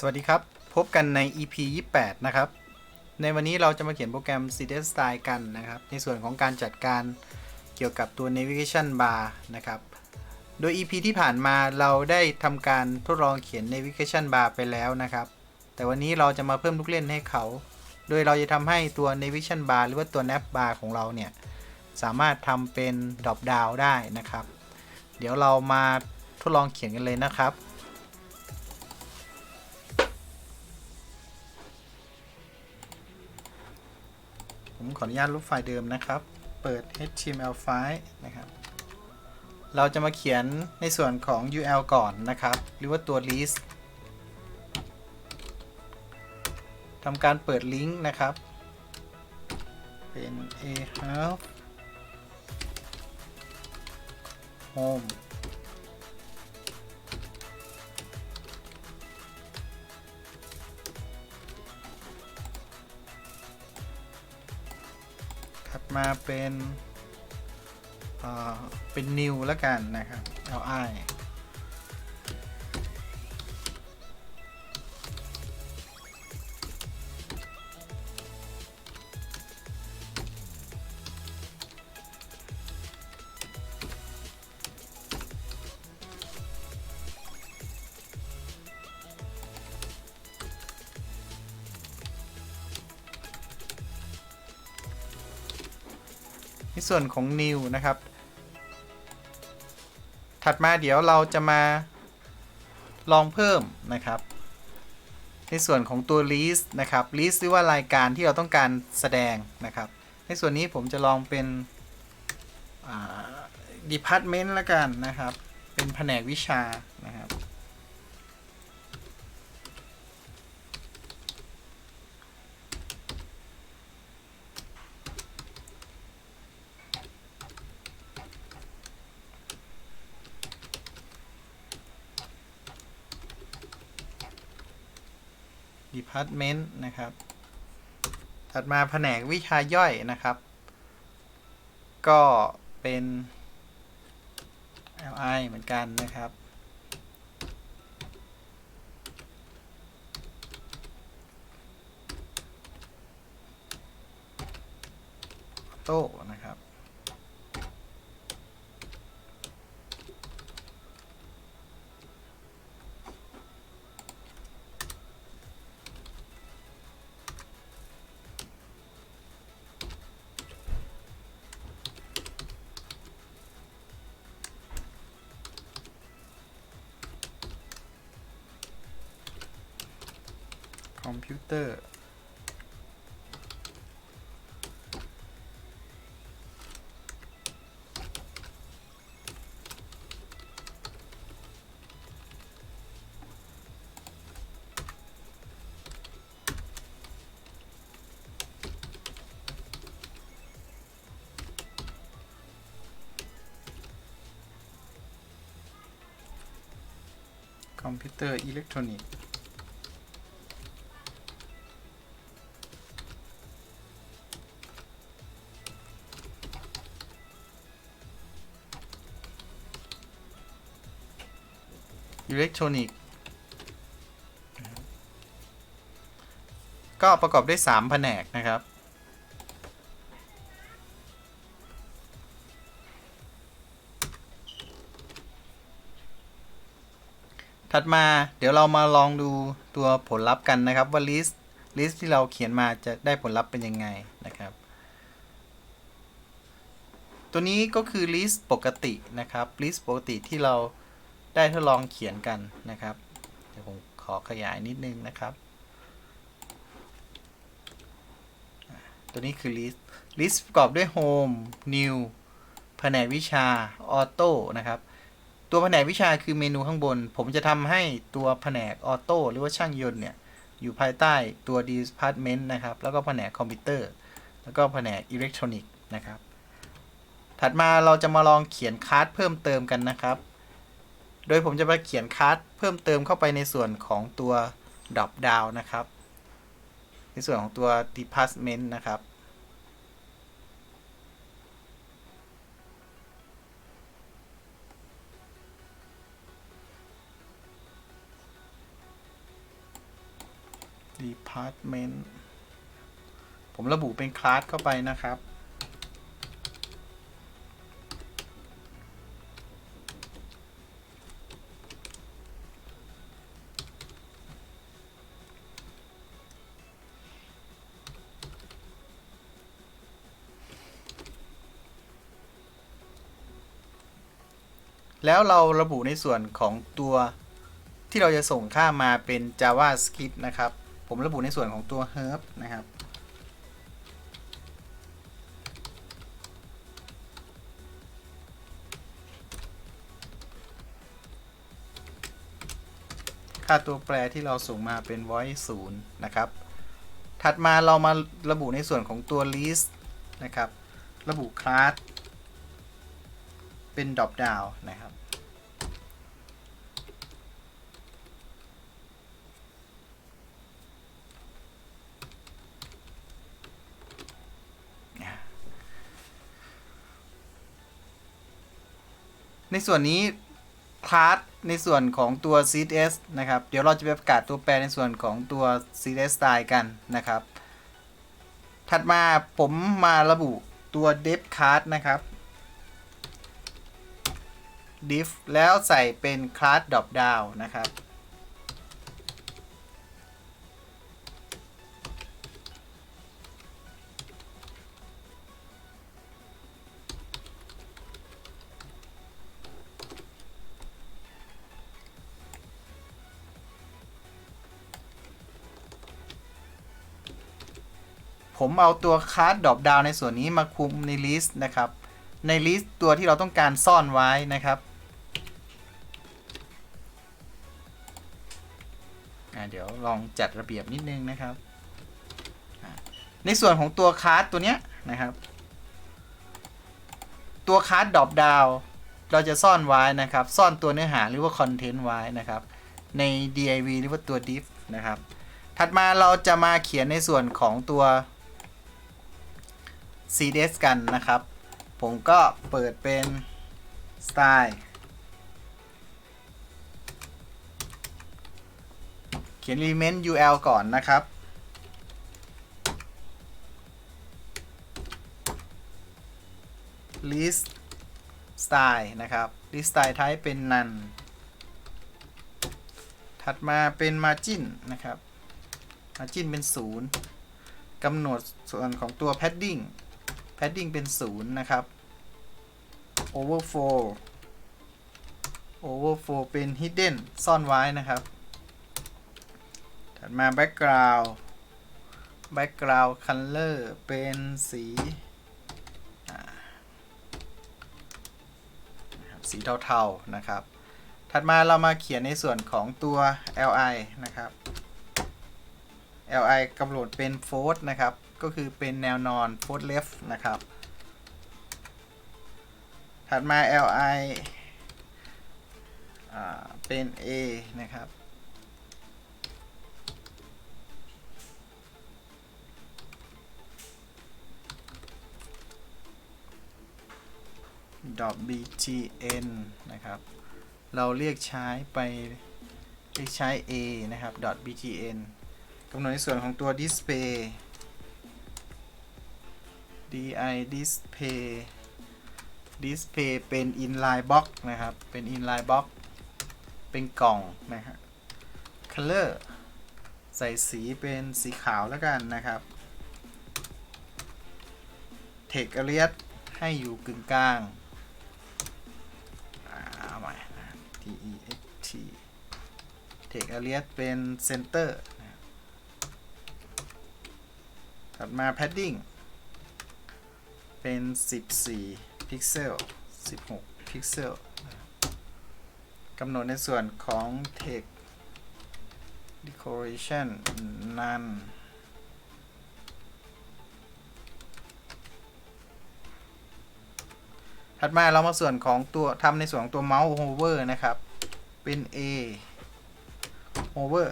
สวัสดีครับ พบกันใน EP 28 นะครับ ในวันนี้เราจะมาเขียนโปรแกรม c d Style กันนะครับ ในส่วนของการจัดการเกี่ยวกับตัว Navigation Bar นะครับ โดย EP ที่ผ่านมาเราได้ทำการทดลองเขียน Navigation Bar ไปแล้วนะครับ แต่วันนี้เราจะมาเพิ่มลูกเล่นให้เขา โดยเราจะทำให้ตัว Navigation Bar หรือว่าตัว Nav Bar ของเราเนี่ย สามารถทำเป็น Drop Down ได้นะครับ เดี๋ยวเรามาทดลองเขียนกันเลยนะครับ ผมขออนุญาตลบไฟล์เดิมนะครับ เปิด HTML ไฟล์นะครับ เราจะมาเขียนในส่วนของ UL ก่อนนะครับ หรือว่าตัว list ทำการเปิดลิงก์นะครับ เป็น a half home มาเป็นเอ่อเป็น new แล้วกันนะครับ li ส่วนของ new นะครับ ถัดมาเดี๋ยวเราจะมาลองเพิ่มนะครับ ในส่วนของตัว list นะครับ list หรือว่ารายการที่เราต้องการแสดงนะครับ ในส่วนนี้ผมจะลองเป็นอ่า department ล้วกันนะครับ เป็นแผนกวิชา department นะครับ ถัดมาแผนกวิชาย่อยนะครับ ก็เป็น li เหมือนกันนะครับ โต้ อมพิวเตอร์ คอมพิวเตอร์อิเล็กทรอนิกส์ เล็กทรอนิกส์ก็ประกอบด้วย3แผนกนะครับ ถัดมาเดี๋ยวเรามาลองดูตัวผลลัพธ์กันนะครับ ว่า list list ที่เราเขียนมาจะได้ผลลัพธ์เป็นยังไงนะครับ ตัวนี้ก็คือ list ปกตินะครับ list ปกติที่เรา ได้ทดลองเขียนกันนะครับ เดี๋ยวผมขอขยายนิดนึงนะครับ ตัวนี้คือ list list ประกอบด้วย home new แผนกวิชา auto นะครับ ตัวแผนกวิชาคือเมนูข้างบน ผมจะทำให้ตัวแผนก auto หรือว่าช่างยนต์เนี่ย อยู่ภายใต้ตัว department นะครับ แล้วก็แผนกคอมพิวเตอร์ แล้วก็แผนกอิเล็กทรอนิกส์นะครับ ถัดมาเราจะมาลองเขียนคลาสเพิ่มเติมกันนะครับ โดยผมจะมาเขียนคัสเพิ่มเติมเข้าไปในส่วนของตัว drop down นะครับ ในส่วนของตัว department นะครับ department ผมระบุเป็นคลาสเข้าไปนะครับ แล้วเราระบุในส่วนของตัวที่เราจะส่งค่ามาเป็น JavaScript นะครับ ผมระบุในส่วนของตัว herb นะครับ ค่าตัวแปรที่เราส่งมาเป็น voice 0นะครับ ถัดมาเรามาระบุในส่วนของตัว list นะครับ ระบุ class เป็น drop down นะครับ ในส่วนนี้คลาสในส่วนของตัว CSS นะครับ เดี๋ยวเราจะไปประกาศตัวแปรในส่วนของตัว CSS style กันนะครับ ถัดมาผมมาระบุตัว div class นะครับ div แล้วใส่เป็น class drop down นะครับ ผมเอาตัวคลาสดรอปดาวในส่วนนี้มาคุมในลิสต์นะครับ ในลิสต์ตัวที่เราต้องการซ่อนไว้นะครับ ลองจัดระเบียบนิดนึงนะครับ ในส่วนของตัวคลาสตัวเนี้ยนะครับ ตัวคลาสดรอปดาวเราจะซ่อนไว้นะครับ ซ่อนตัวเนื้อหาหรือว่าคอนเทนต์ไว้นะครับ ใน div หรือว่าตัว div นะครับ ถัดมาเราจะมาเขียนในส่วนของตัว CSS กันนะครับ ผมก็เปิดเป็น Style ขียน element UL ก่อนนะครับ list style นะครับ list style type เป็น none ถัดมาเป็น margin นะครับ margin เป็น 0กำหนดส่วนของตัว padding padding เป็น 0 นะครับ overflow overflow เป็น hidden ซ่อนไว้นะครับ ถัดมา background background color เป็นสีสีเทาๆนะครับ ถัดมาเรามาเขียนในส่วนของตัว li นะครับ li กำหนดเป็น forward นะครับ ก็คือเป็นแนวนอน forward left นะครับ ถัดมา li เป็น a นะครับ bgn นะครับ เราเรียกใช้ไปเรียกใช้ a นะครับ bgn กำหนดในส่วนของตัว display di display display เป็น inline box นะครับ เป็น inline box เป็นกล่องนะฮะ color ใส่สีเป็นสีขาวแล้วกันนะครับ text alias ให้อยู่กึ่งกลาง t text alias เป็น center นะครับถัดมา padding เป็น 14 พิกเซล 16 พิกเซลกำหนดในส่วนของ text decoration none ถัดมาเรามาส่วนของตัวทำในส่วนของตัวเมาส์ hover นะครับ เป็น a over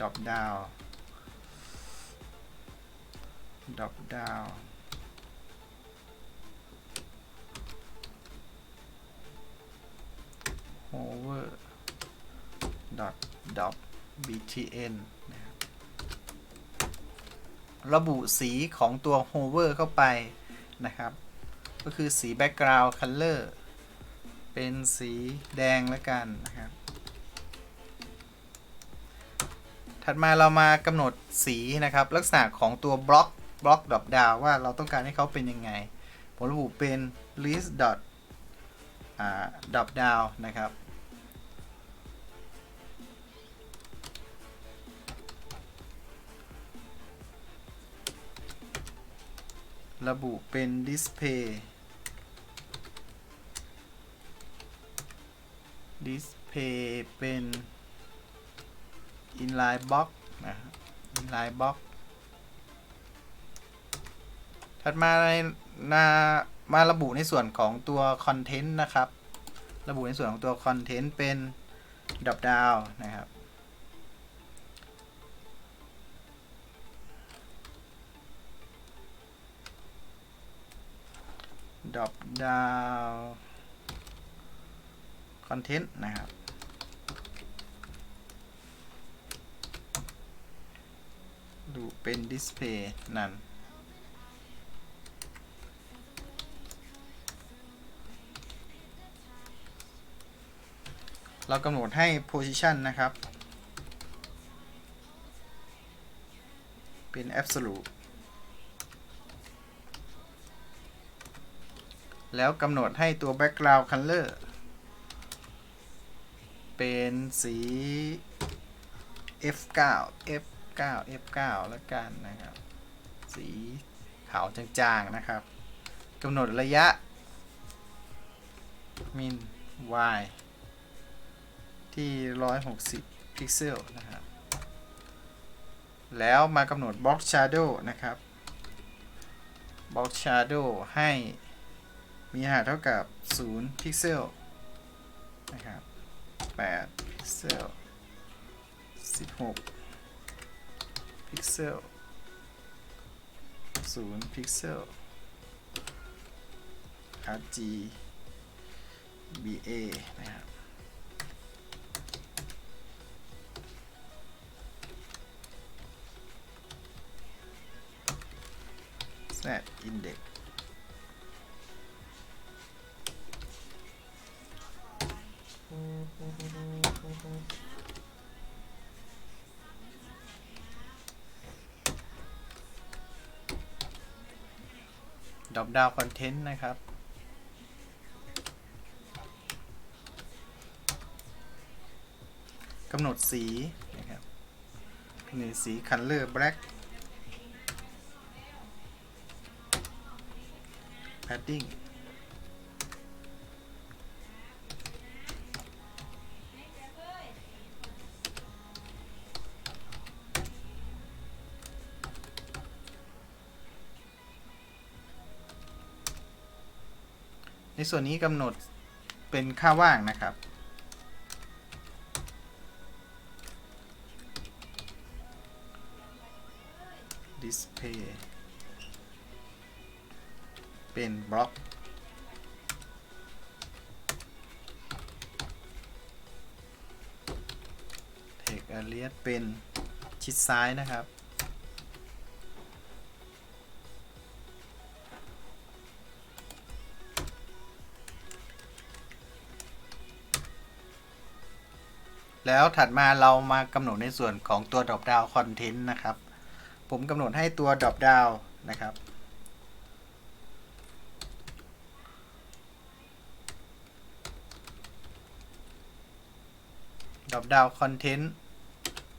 ดรอปดาวดรอปดาวโอเวอร์ดอทดอท btn ระบุสีของตัว hover เข้าไปนะครับ ก็คือสี background color เป็นสีแดงแล้วกันนะครับ ถัดมาเรามากำหนดสีนะครับ ลักษณะของตัวบล็อกบล็อกดรอปดาวว่าเราต้องการให้เขาเป็นยังไง ผมระบุเป็น list dot อ่า drop down นะครับ ระบุเป็น display display เป็น inline box นะครับ inline box ถัดมาในนามาระบุในส่วนของตัว content นะครับ ระบุในส่วนของตัว content เป็น drop down นะครับ ดาวคอนเทนต์นะครับดูเป็นดิสเพย์นั่นเรากำหนดให้ position นะครับ เป็น absolute แล้วกำหนดให้ตัว background color เป็นสี F9 F9 F9 แล้วกันนะครับ สีขาวจางๆนะครับกำหนดระยะ min y ที่ 160 พิกเซลนะครับ แล้วมากำหนด box shadow นะครับ box shadow ให้ มีขนาเท่ากับ 0 พิกเซลนะครับ 8 พิกเซล 16 พิกเซล 0 พิกเซล RG BA นะครับ Z index ดอบดาวคอนเทนต์นะครับ กำหนดสีนะครับกำหนดสี color black padding ในส่วนนี้กำหนดเป็นค่าว่างนะครับ display เป็นบล็อก text alias เป็นชิดซ้ายนะครับ แล้วถัดมาเรามากำหนดในส่วนของตัว drop down content นะครับ ผมกำหนดให้ตัว drop down นะครับ drop down content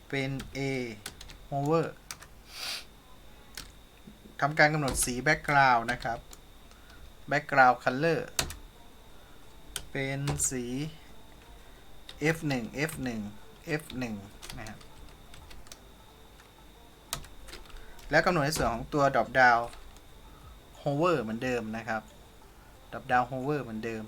เป็น A hover ทำการกำหนดสี background นะครับ background color เป็นสี F1 F1 F1 นะครับแล้วกำหนดในส่วนของตัว drop down hover เหมือนเดิมนะครับ drop down hover เหมือนเดิม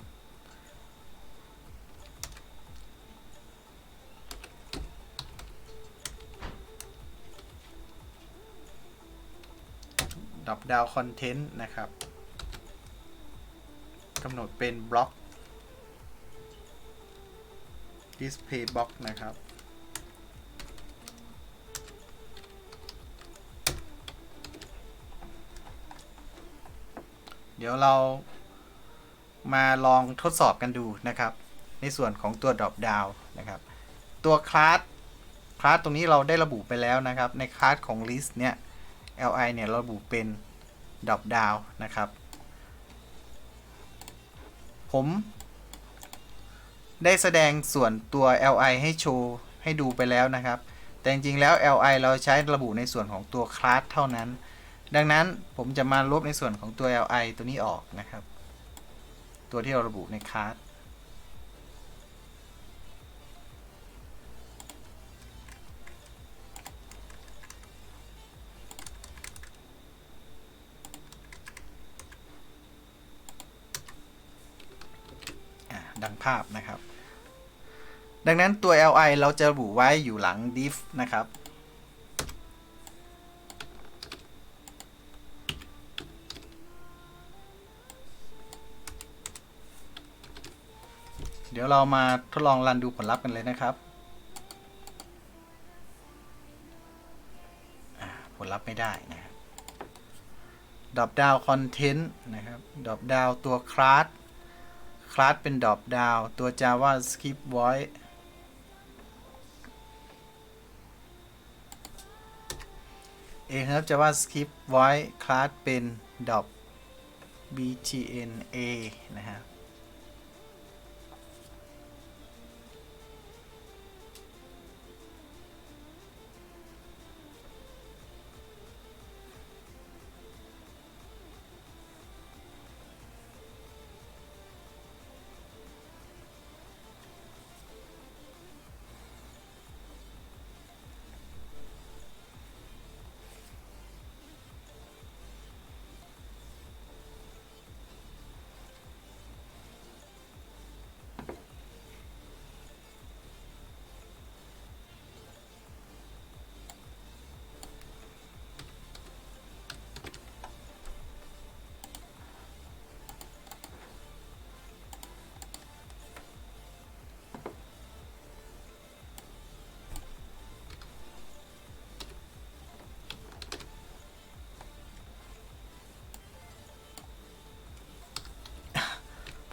drop down content นะครับกำหนดเป็นบล็อก display box นะครับ เดี๋ยวเรามาลองทดสอบกันดูนะครับ ในส่วนของตัว drop down นะครับ ตัวคลาสคลาสตรงนี้เราได้ระบุไปแล้วนะครับ ในคลาสของ list เนี่ย li เนี่ยระบุเป็น drop down นะครับ ผม ได้แสดงส่วนตัว li ให้โชว์ให้ดูไปแล้วนะครับ แต่จริงๆแล้ว li เราใช้ระบุในส่วนของตัวคลาสเท่านั้น ดังนั้นผมจะมาลบในส่วนของตัว li ตัวนี้ออกนะครับ ตัวที่เราระบุในคลาส ภาพนะครับ ดังนั้นตัว li เราจะระบุไว้อยู่หลัง div นะครับ เดี๋ยวเรามาทดลองรันดูผลลัพธ์กันเลยนะครับ ผลลัพธ์ไม่ได้นะครับ drop down content นะครับ drop down ตัว class คลาสเป็น drop down ตัว javascript voice เองครับ javascript voice คลาสเป็น drop btna นะครับ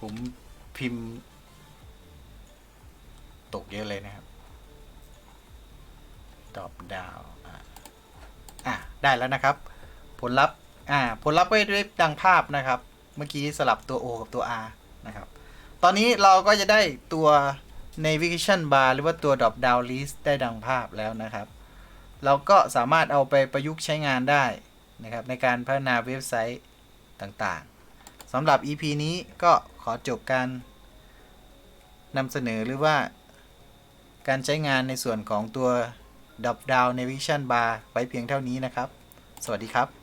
ผมพิมพ์ ตกเยอะเลยนะครับ drop down อะอะได้แล้วนะครับ ผลลัพธ์อ่าผลลัพธ์ไว้ด้ดังภาพนะครับ เมื่อกี้สลับตัว O กับตัว R นะครับ ตอนนี้เราก็จะได้ตัว navigation bar หรือว่าตัว drop down list ได้ดังภาพแล้วนะครับ เราก็สามารถเอาไปประยุกต์ใช้งานได้นะครับ ในการพัฒนาเว็บไซต์ต่างๆสำหรับ EP นี้ก็ อจบการนำเสนอหรือว่า การใช้งานในส่วนของตัว Drop Down Navigation Bar ไว้เพียงเท่านี้นะครับ สวัสดีครับ